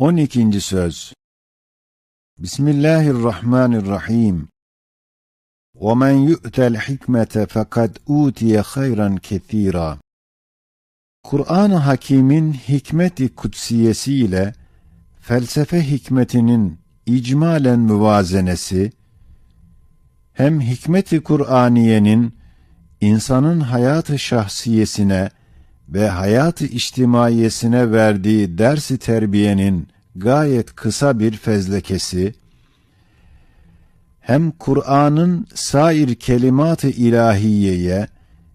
12. söz Bismillahirrahmanirrahim وَمَنْ يُؤْتَ الْحِكْمَةَ فَقَدْ اُوْتِيَ خَيْرًا كَثِيرًا Kur'an-ı Hakîm'in hikmet-i kutsiyesiyle felsefe hikmetinin icmalen müvazenesi, hem hikmet-i Kur'aniyenin insanın hayatı şahsiyesine ve hayatı içtimaiyesine verdiği dersi terbiyenin gayet kısa bir fezlekesi, hem Kur'an'ın sair kelimat-ı ilahiyeye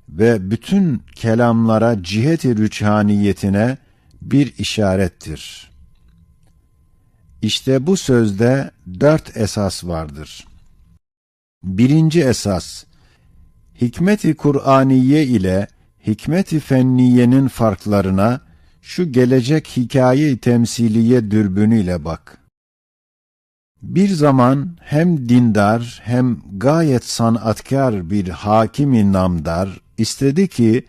ve bütün kelamlara cihet-i rüçhaniyetine bir işarettir. İşte bu sözde dört esas vardır. Birinci esas, hikmet-i Kur'aniye ile hikmet-i fenniyenin farklarına şu gelecek hikaye-i temsiliye dürbünüyle bak. Bir zaman hem dindar hem gayet sanatkar bir hakimi namdar istedi ki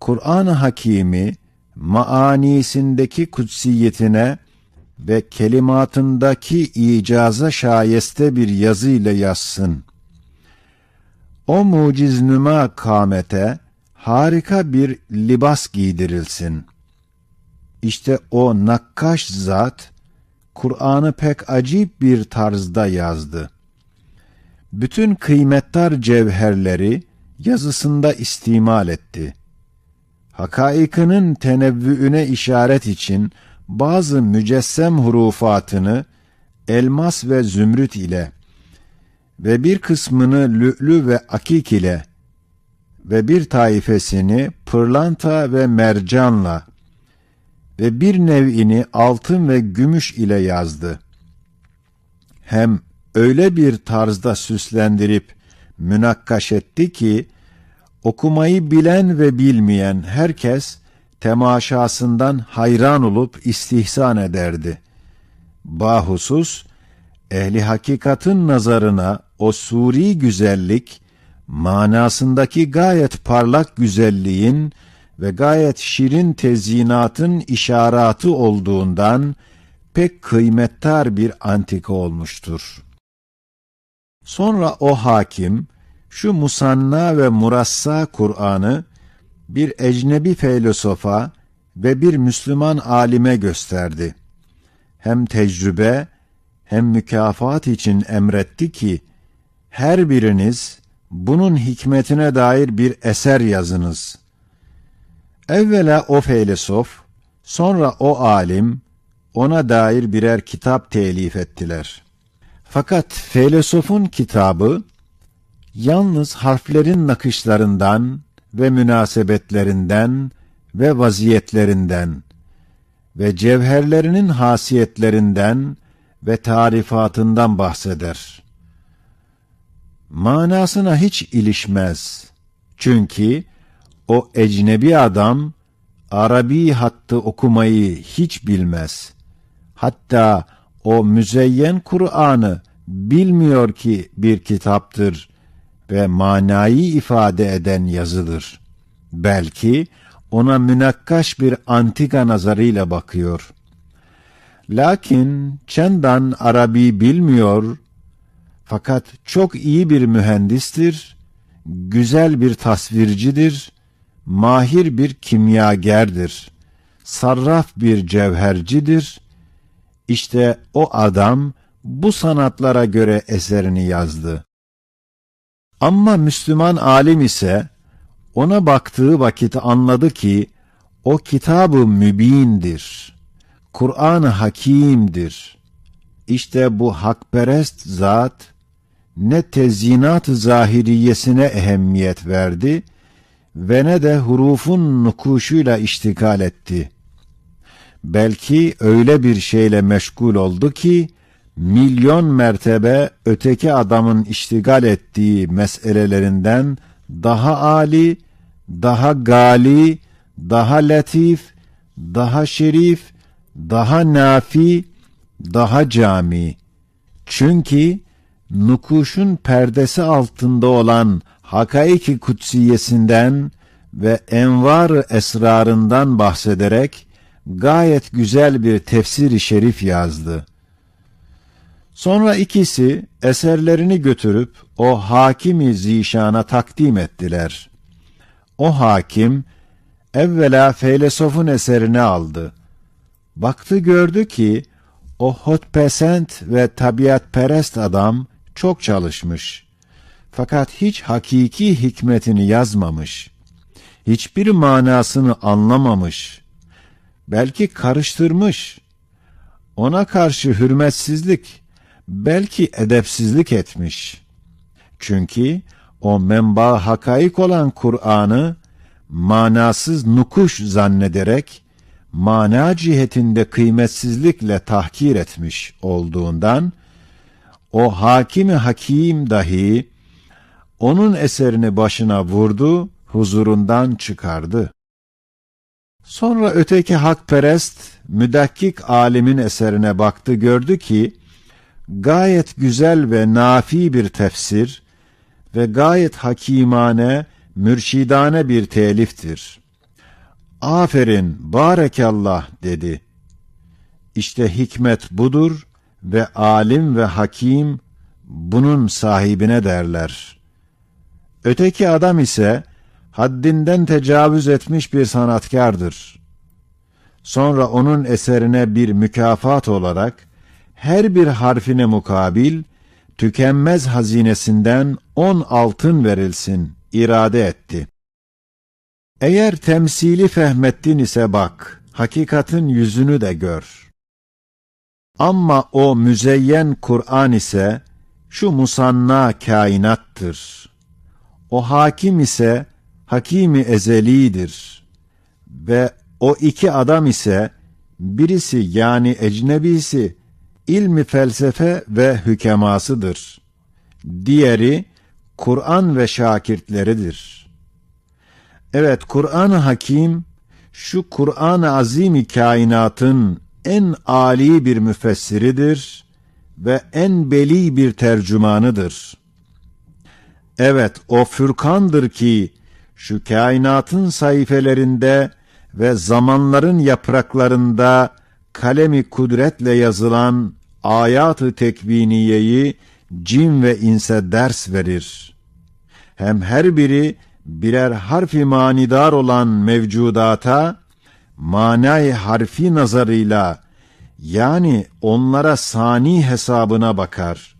Kur'an-ı Hakimi maanisindeki kutsiyetine ve kelimatındaki icaza şayeste bir yazı ile yazsın. O muciznüma kâmete harika bir libas giydirilsin. İşte o nakkaş zat, Kur'an'ı pek acip bir tarzda yazdı. Bütün kıymettar cevherleri yazısında istimal etti. Hakaikının tenevvüüne işaret için bazı mücessem hurufatını elmas ve zümrüt ile ve bir kısmını lü'lü ve akik ile ve bir taifesini pırlanta ve mercanla ve bir nev'ini altın ve gümüş ile yazdı. Hem öyle bir tarzda süslendirip münakkaş etti ki, okumayı bilen ve bilmeyen herkes temaşasından hayran olup istihsan ederdi. Bahusus, ehli hakikatın nazarına o suri güzellik, manasındaki gayet parlak güzelliğin ve gayet şirin tezyinatın işaratı olduğundan pek kıymettar bir antika olmuştur. Sonra o hakim, şu musanna ve murassa Kur'an'ı bir ecnebi filosofa ve bir Müslüman alime gösterdi. Hem tecrübe hem mükafat için emretti ki, her biriniz bunun hikmetine dair bir eser yazınız. Evvela o filosof, sonra o alim, ona dair birer kitap telif ettiler. Fakat filosofun kitabı, yalnız harflerin nakışlarından ve münasebetlerinden ve vaziyetlerinden ve cevherlerinin hasiyetlerinden ve tarifatından bahseder. Manasına hiç ilişmez. Çünkü o ecnebi adam Arabi hattı okumayı hiç bilmez. Hatta o müzeyyen Kur'an'ı bilmiyor ki bir kitaptır ve manayı ifade eden yazıdır. Belki ona münakkaş bir antika nazarıyla bakıyor. Lakin çendan Arabi bilmiyor fakat çok iyi bir mühendistir, güzel bir tasvircidir, mahir bir kimyagerdir, sarraf bir cevhercidir. İşte o adam bu sanatlara göre eserini yazdı. Ama Müslüman alim ise ona baktığı vakit anladı ki o kitabı mübindir. Kur'an-ı Hakim'dir. İşte bu hakperest zat ne tezyinat-ı zahiriyesine ehemmiyet verdi ve ne de hurufun nukuşuyla iştigal etti. Belki öyle bir şeyle meşgul oldu ki milyon mertebe öteki adamın iştigal ettiği meselelerinden daha ali, daha gali, daha latif, daha şerif, daha nafi, daha cami. Çünkü nukuşun perdesi altında olan hakaiki kutsiyesinden ve envar esrarından bahsederek gayet güzel bir tefsiri şerif yazdı. Sonra ikisi eserlerini götürüp o hakimi zişana takdim ettiler. O hakim evvela feylesofun eserini aldı. Baktı gördü ki o hotpesent ve tabiatperest adam çok çalışmış. Fakat hiç hakiki hikmetini yazmamış. Hiçbir manasını anlamamış. Belki karıştırmış. Ona karşı hürmetsizlik, belki edepsizlik etmiş. Çünkü o menba hakaik olan Kur'an'ı manasız nukuş zannederek mana cihetinde kıymetsizlikle tahkir etmiş olduğundan o hakimi hakim dahi onun eserini başına vurdu, huzurundan çıkardı. Sonra öteki hakperest, müdakkik alimin eserine baktı gördü ki, gayet güzel ve nafi bir tefsir ve gayet hakimane, mürşidane bir teliftir. Aferin, barekallah dedi. İşte hikmet budur ve alim ve hakim bunun sahibine derler. Öteki adam ise haddinden tecavüz etmiş bir sanatkardır. Sonra onun eserine bir mükafat olarak her bir harfine mukabil tükenmez hazinesinden on altın verilsin irade etti. Eğer temsili fehmettin ise bak, hakikatin yüzünü de gör. Ama o müzeyyen Kur'an ise şu musanna kainattır. O hakim ise hakimi ezelidir. Ve o iki adam ise birisi yani ecnebisi ilmi felsefe ve hükemasıdır. Diğeri Kur'an ve şakirtleridir. Evet Kur'an-ı Hakim şu Kur'an-ı Azim kainatın en âli bir müfessiridir ve en beli bir tercümanıdır. Evet o Fürkan'dır ki şu kainatın sayfelerinde ve zamanların yapraklarında kalemi kudretle yazılan ayat-ı tekviniyeyi cin ve inse ders verir. Hem her biri birer harfi manidar olan mevcudata manay harfi nazarıyla yani onlara sani hesabına bakar.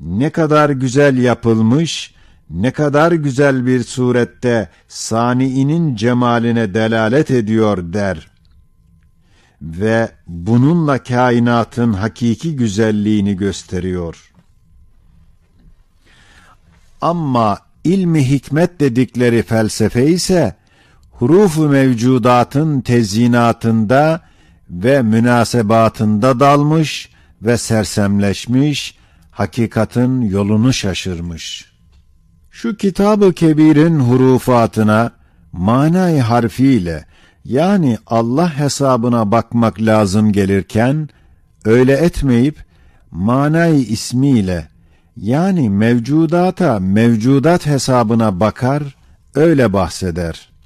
Ne kadar güzel yapılmış, ne kadar güzel bir surette saniinin cemaline delalet ediyor der. Ve bununla kainatın hakiki güzelliğini gösteriyor. Ama ilmi hikmet dedikleri felsefe ise hurufu mevcudatın tezyinatında ve münasebatında dalmış ve sersemleşmiş, hakikatin yolunu şaşırmış. Şu kitabı kebirin hurufatına manay harfiyle yani Allah hesabına bakmak lazım gelirken öyle etmeyip manay ismiyle yani mevcudata mevcudat hesabına bakar öyle bahseder.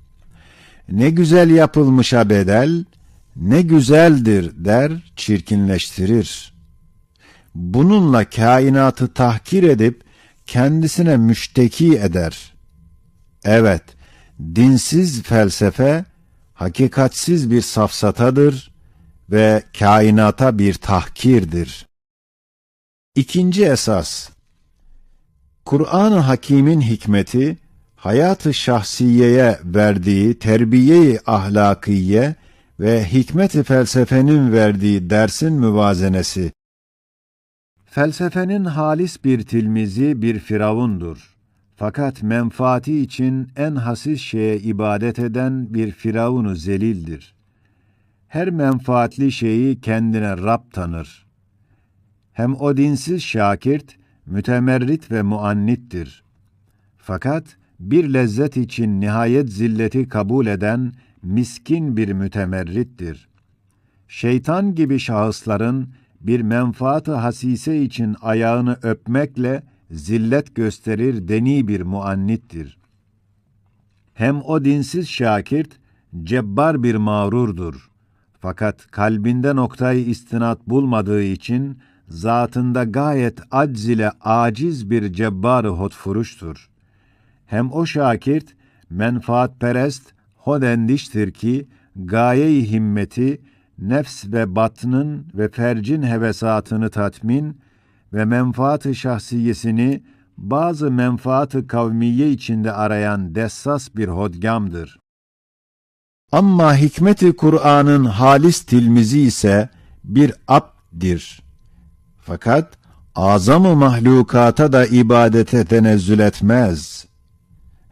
Ne güzel yapılmışa bedel, ne güzeldir der, çirkinleştirir. Bununla kainatı tahkir edip kendisine müşteki eder. Evet, dinsiz felsefe hakikatsiz bir safsatadır ve kainata bir tahkirdir. İkinci esas, Kur'an-ı Hakîm'in hikmeti, hayatı şahsiyeye verdiği terbiye-i ahlakiye ve hikmet-i felsefenin verdiği dersin müvazenesi. Felsefenin halis bir tilmizi bir firavundur. Fakat menfaati için en hasis şeye ibadet eden bir firavunu zelildir. Her menfaatli şeyi kendine Rab tanır. Hem o dinsiz şakirt, mütemerrit ve muannittir. Fakat bir lezzet için nihayet zilleti kabul eden miskin bir mütemerrittir. Şeytan gibi şahısların bir menfaat-ı hasise için ayağını öpmekle zillet gösterir deni bir muannittir. Hem o dinsiz şakirt cebbar bir mağrurdur. Fakat kalbinde noktayı istinat bulmadığı için zatında gayet acz ile aciz bir cebbar-ı hotfuruştur. Hem o şakirt menfaatperest, hodendiştir ki gaye-i himmeti nefs ve batnın ve fercin hevesatını tatmin ve menfaat-ı şahsiyesini bazı menfaat-ı kavmiye içinde arayan dessas bir hodgamdır. Ama hikmeti Kur'an'ın halis tilmizi ise bir abdir. Fakat azam-ı mahlukata da ibadete tenezzül etmez.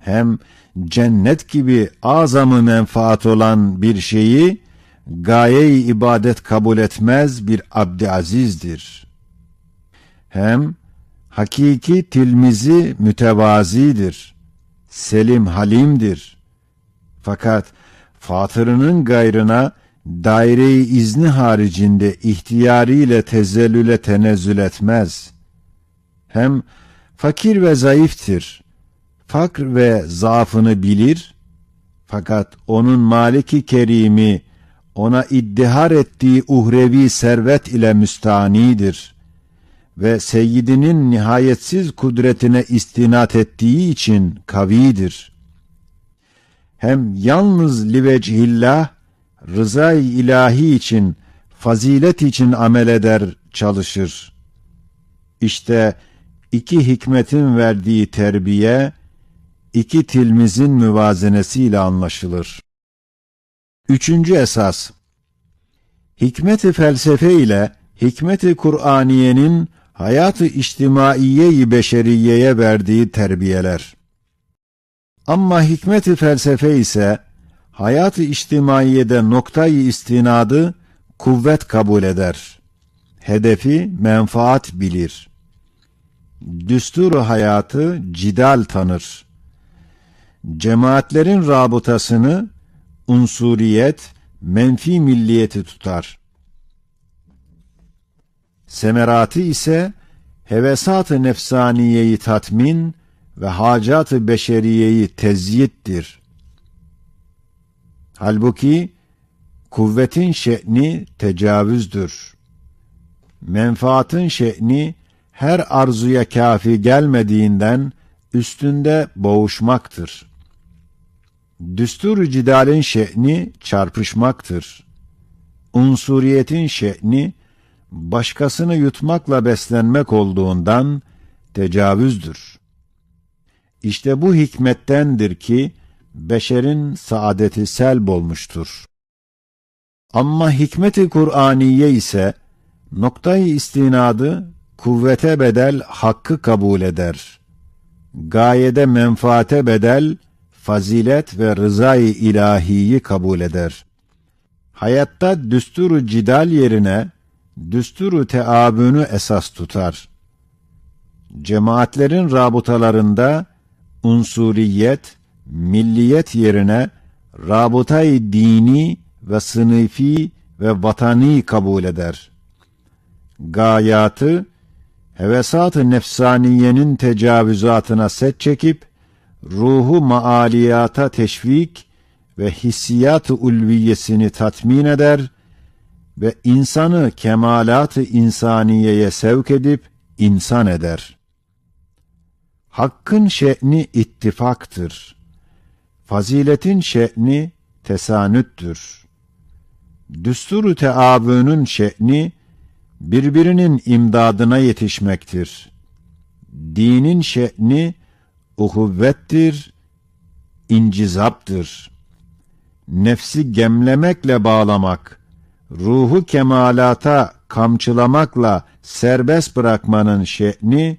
Hem cennet gibi azamı menfaat olan bir şeyi gaye-i ibadet kabul etmez bir abdi azizdir. Hem hakiki tilmizi mütevazidir. Selim halimdir. Fakat fatırının gayrına daire-i izni haricinde ihtiyariyle tezellüle tenezzül etmez. Hem fakir ve zayıftır. Fakr ve zaafını bilir. Fakat onun maliki kerimi ona iddihar ettiği uhrevi servet ile müstanidir ve seyyidinin nihayetsiz kudretine istinat ettiği için kavidir. Hem yalnız livecihillah, rızay ilahi için, fazilet için amel eder, çalışır. İşte iki hikmetin verdiği terbiye, iki tilmizin müvazenesiyle anlaşılır. Üçüncü esas, hikmeti felsefe ile hikmeti Kur'aniyenin hayatı içtimaiye-i beşeriyeye verdiği terbiyeler. Ama hikmeti felsefe ise hayatı içtimaiyede noktayı istinadı kuvvet kabul eder. Hedefi menfaat bilir. Düsturu hayatı cidal tanır. Cemaatlerin rabıtasını unsuriyet, menfi milliyeti tutar. Semerati ise hevesat-ı nefsaniyeyi tatmin ve hacat-ı beşeriyeyi tezyittir. Halbuki kuvvetin şe'ni tecavüzdür. Menfaatın şe'ni her arzuya kafi gelmediğinden üstünde boğuşmaktır. Düstur-u cidalin şe'ni çarpışmaktır. Unsuriyetin şe'ni başkasını yutmakla beslenmek olduğundan tecavüzdür. İşte bu hikmettendir ki beşerin saadeti selb olmuştur. Ama hikmeti Kur'aniye ise noktayı istinadı kuvvete bedel hakkı kabul eder. Gayede menfaate bedel fazilet ve rızayı ilahiyi kabul eder. Hayatta düsturu cidal yerine düsturu teabünü esas tutar. Cemaatlerin rabıtalarında unsuriyet, milliyet yerine rabıtayı dini ve sınıfi ve vatani kabul eder. Gayatı, hevesat-ı nefsaniyenin tecavüzatına set çekip, ruhu maaliyata teşvik ve hissiyat-ı ulviyesini tatmin eder ve insanı kemalat-ı insaniyeye sevk edip insan eder. Hakkın şe'ni ittifaktır. Faziletin şe'ni tesanüttür. Düsturu teabünün şe'ni birbirinin imdadına yetişmektir. Dinin şe'ni uhuvvettir, incizaptır. Nefsi gemlemekle bağlamak, ruhu kemalata kamçılamakla serbest bırakmanın şe'ni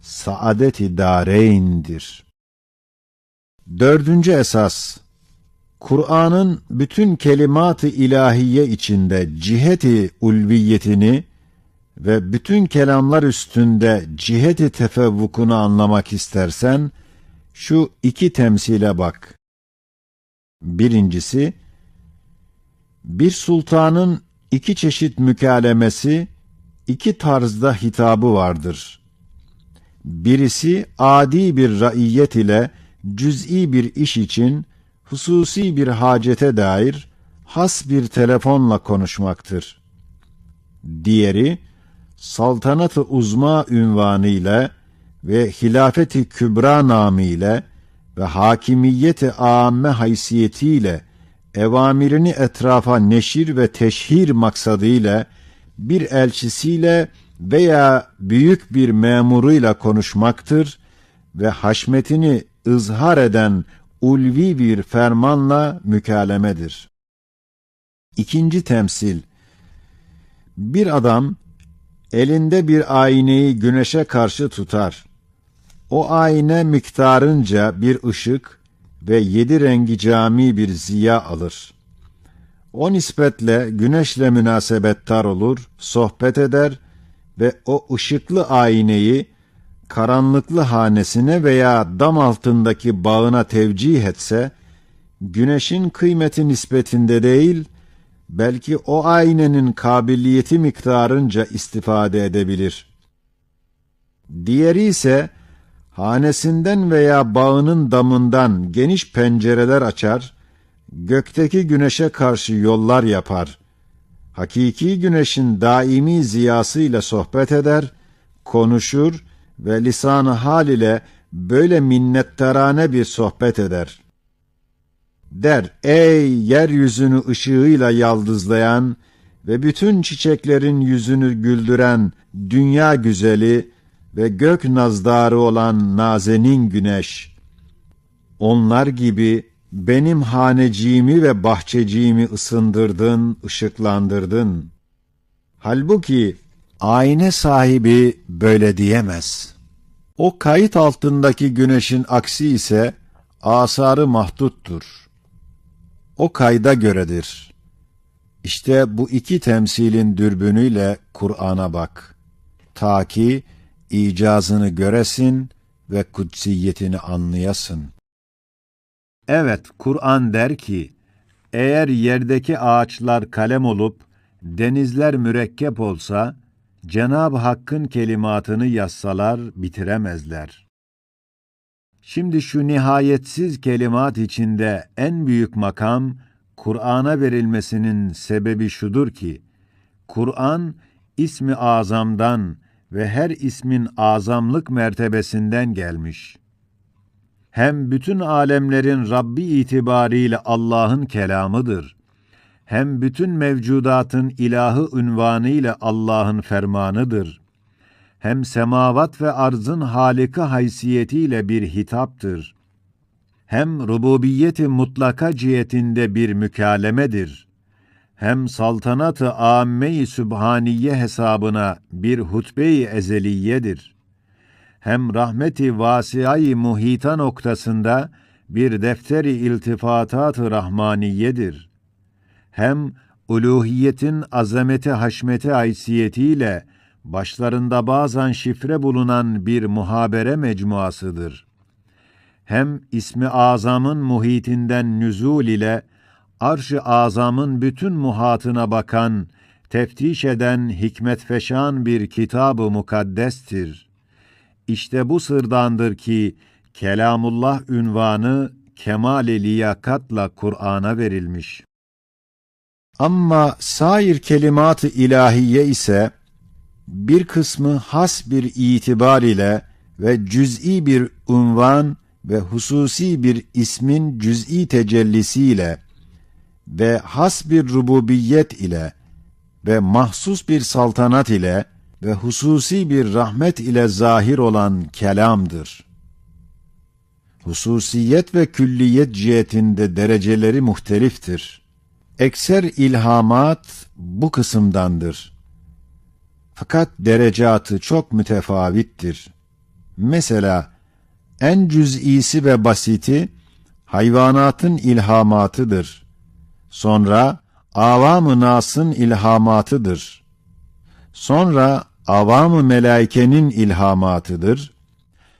saadet-i dareyndir. Dördüncü esas, Kur'an'ın bütün kelimat-ı ilahiye içinde ciheti ulviyetini ve bütün kelamlar üstünde ciheti tefevvukunu anlamak istersen, şu iki temsile bak. Birincisi, bir sultanın iki çeşit mükalemesi, iki tarzda hitabı vardır. Birisi adi bir raiyet ile cüz'i bir iş için hususi bir hacete dair has bir telefonla konuşmaktır. Diğeri, saltanatı uzma ünvanı ile ve hilafeti kübra namı ve hakimiyeti âme haysiyetiyle evamirini etrafa neşir ve teşhir maksadıyla bir elçisiyle veya büyük bir memuruyla konuşmaktır ve haşmetini ızhar eden ulvi bir fermanla mükalemedir. İkinci temsil Bir adam elinde bir ayneyi güneşe karşı tutar. O ayna miktarınca bir ışık ve yedi rengi cami bir ziya alır. O nispetle güneşle münasebettar olur, sohbet eder ve o ışıklı ayneyi karanlıklı hanesine veya dam altındaki bağına tevcih etse, güneşin kıymeti nispetinde değil, belki o aynenin kabiliyeti miktarınca istifade edebilir. Diğeri ise, hanesinden veya bağının damından geniş pencereler açar, gökteki güneşe karşı yollar yapar. Hakiki güneşin daimi ziyasıyla sohbet eder, konuşur ve lisan-ı hal ile böyle minnettarane bir sohbet eder. Der, ey yeryüzünü ışığıyla yaldızlayan ve bütün çiçeklerin yüzünü güldüren dünya güzeli ve gök nazdarı olan nazenin güneş. Onlar gibi benim haneciğimi ve bahçeciğimi ısındırdın, ışıklandırdın. Halbuki ayna sahibi böyle diyemez. O kayıt altındaki güneşin aksi ise asarı mahduttur. O kayda göredir. İşte bu iki temsilin dürbünüyle Kur'an'a bak. Ta ki icazını göresin ve kutsiyetini anlayasın. Evet, Kur'an der ki, eğer yerdeki ağaçlar kalem olup, denizler mürekkep olsa, Cenab-ı Hakk'ın kelimatını yazsalar bitiremezler. Şimdi şu nihayetsiz kelimat içinde en büyük makam, Kur'an'a verilmesinin sebebi şudur ki, Kur'an, ismi azamdan ve her ismin azamlık mertebesinden gelmiş. Hem bütün alemlerin Rabbi itibariyle Allah'ın kelamıdır. Hem bütün mevcudatın ilahı ünvanıyla Allah'ın fermanıdır. Hem semavat ve arzın halika haysiyetiyle bir hitaptır. Hem rububiyeti mutlaka cihetinde bir mükalemedir.'' Hem saltanatı âmme-i sübhaniye hesabına bir hutbe-i ezeliyedir. Hem rahmeti vasiayı muhita noktasında bir defteri iltifatat-ı rahmaniyedir. Hem uluhiyetin azameti haşmeti haysiyetiyle başlarında bazen şifre bulunan bir muhabere mecmuasıdır. Hem ismi azamın muhitinden nüzul ile arş-ı azamın bütün muhatına bakan, teftiş eden hikmet feşan bir kitabı mukaddestir. İşte bu sırdandır ki Kelamullah ünvanı kemal-i liyakatla Kur'an'a verilmiş. Ama sair kelimat-ı ilahiye ise bir kısmı has bir itibar ile ve cüz'i bir unvan ve hususi bir ismin cüz'i tecellisiyle ve has bir rububiyet ile ve mahsus bir saltanat ile ve hususi bir rahmet ile zahir olan kelamdır. Hususiyet ve külliyet cihetinde dereceleri muhteliftir. Ekser ilhamat bu kısımdandır. Fakat derecatı çok mütefavittir. Mesela en cüz'isi ve basiti hayvanatın ilhamatıdır.'' Sonra avam-ı nasın ilhamatıdır. Sonra avam-ı melaikenin ilhamatıdır.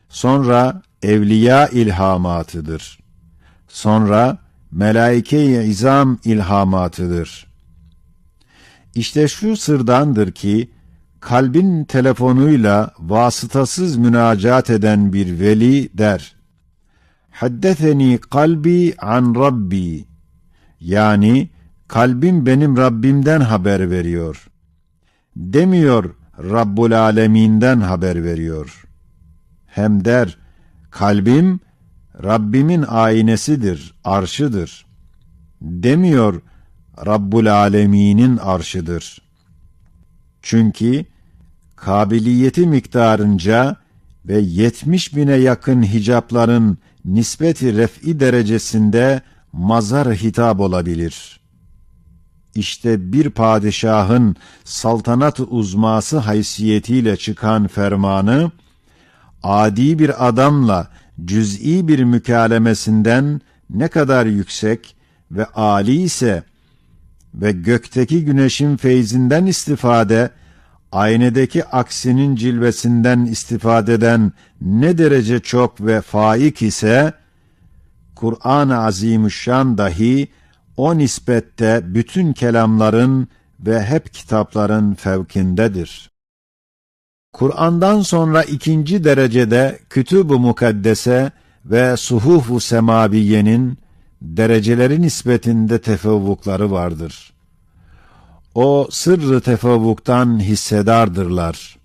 Sonra evliya ilhamatıdır. Sonra melaike-i izam ilhamatıdır. İşte şu sırdandır ki, kalbin telefonuyla vasıtasız münacat eden bir veli der. Haddetheni kalbi an Rabbi yani kalbim benim Rabbimden haber veriyor. Demiyor Rabbul Alemin'den haber veriyor. Hem der, kalbim Rabbimin aynesidir, arşıdır. Demiyor Rabbul Alemin'in arşıdır. Çünkü kabiliyeti miktarınca ve 70 bine yakın hicapların nispeti ref'i derecesinde mazar hitap olabilir. İşte bir padişahın saltanat uzması haysiyetiyle çıkan fermanı, adi bir adamla cüz'i bir mükalemesinden ne kadar yüksek ve âli ise ve gökteki güneşin feyzinden istifade, aynedeki aksinin cilvesinden istifadeden ne derece çok ve faik ise, Kur'an-ı Azimüşşan dahi o nispette bütün kelamların ve hep kitapların fevkindedir. Kur'an'dan sonra ikinci derecede Kütüb-ü Mukaddese ve Suhuf-u Semaviye'nin dereceleri nispetinde tefevvukları vardır. O sırrı tefevvuktan hissedardırlar.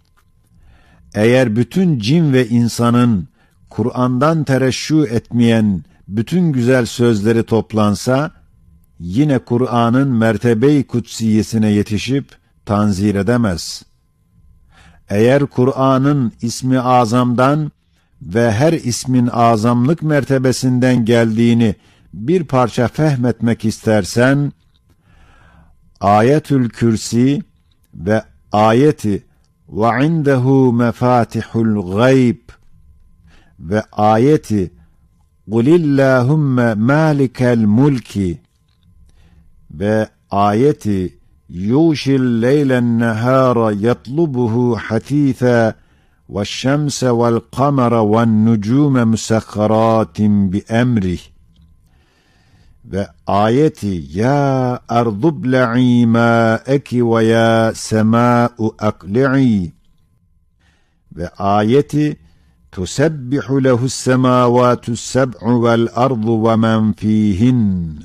Eğer bütün cin ve insanın Kur'an'dan tereşşü etmeyen bütün güzel sözleri toplansa, yine Kur'an'ın mertebe-i kutsiyesine yetişip tanzir edemez. Eğer Kur'an'ın ismi azamdan ve her ismin azamlık mertebesinden geldiğini bir parça fehmetmek istersen, Ayetül Kürsi ve ayeti ve indehu mefatihul gayb ve ayeti Kulillahümme malikel mulki ve ayeti yuşil leylen nehara yatlubuhu hatitha ve şemse vel kamera ve nucume musakkaratin bi emrih ve ayeti ya ardubla'i ma'eki ve ya sema'u akli'i ve ayeti تسبح له السماوات السبع والأرض ومن فيهن.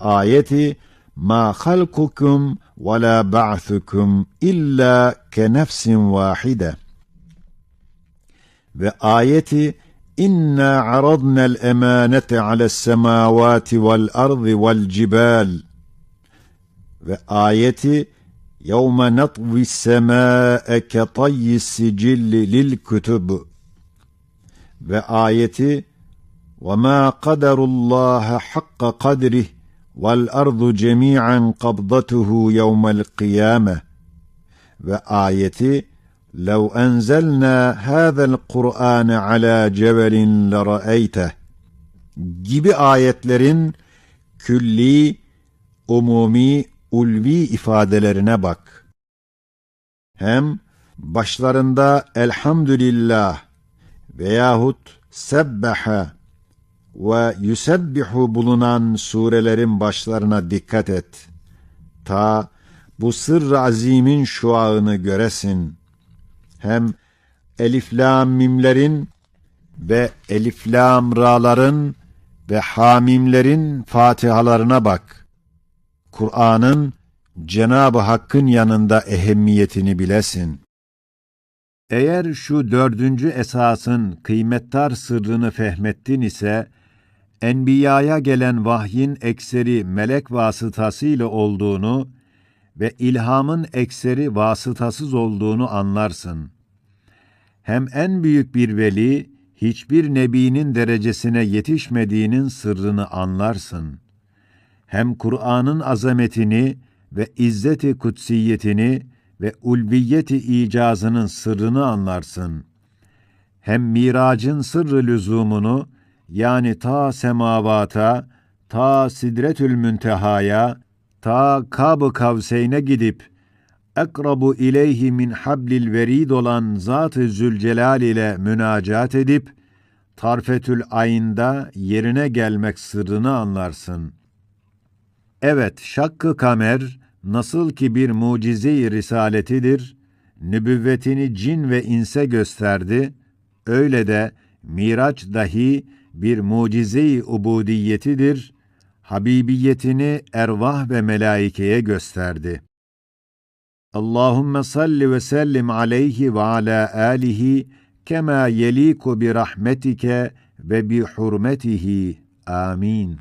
وايتي ما خلقكم ولا بعثكم إلا كنفس واحدة. وايتي إنا عرضنا الأمانة على السماوات والأرض والجبال. وايتي yevme natvis semâe ke tayyis sicilli lil kütüb ve ayeti ve ma kaderullaha hakka kadrih vel ardu cemi'an kabdatuhu yevmel kıyame ve ayeti لو أنزلنا هذا القرآن على جبل لرأيته gibi ayetlerin külli, umumi, ulvi ifadelerine bak. Hem başlarında elhamdülillah veyahut sebbeha ve yusebbihu bulunan surelerin başlarına dikkat et. Ta bu sırr azimin şuağını göresin.'' hem elif lam mimlerin ve elif lam ra'ların ve hamimlerin fatihalarına bak. Kur'an'ın Cenab-ı Hakk'ın yanında ehemmiyetini bilesin. Eğer şu dördüncü esasın kıymettar sırrını fehmettin ise, Enbiya'ya gelen vahyin ekseri melek vasıtasıyla olduğunu ve ilhamın ekseri vasıtasız olduğunu anlarsın. Hem en büyük bir veli, hiçbir nebinin derecesine yetişmediğinin sırrını anlarsın. Hem Kur'an'ın azametini ve izzeti kutsiyetini ve ulviyeti icazının sırrını anlarsın. Hem miracın sırrı lüzumunu, yani ta semavata, ta sidretül müntehaya, ta Kab-ı Kavseyn'e gidip ekrabu ileyhi min hablil verid olan Zat-ı Zülcelal ile münacat edip tarfetül ayında yerine gelmek sırrını anlarsın. Evet, şakkı kamer nasıl ki bir mucize-i risaletidir, nübüvvetini cin ve inse gösterdi, öyle de Miraç dahi bir mucize-i ubudiyetidir, Habibiyetini ervah ve melaikeye gösterdi. Allahümme salli ve sellim aleyhi ve ala alihi kema yeliku bi rahmetike ve bi hurmetihi. Amin.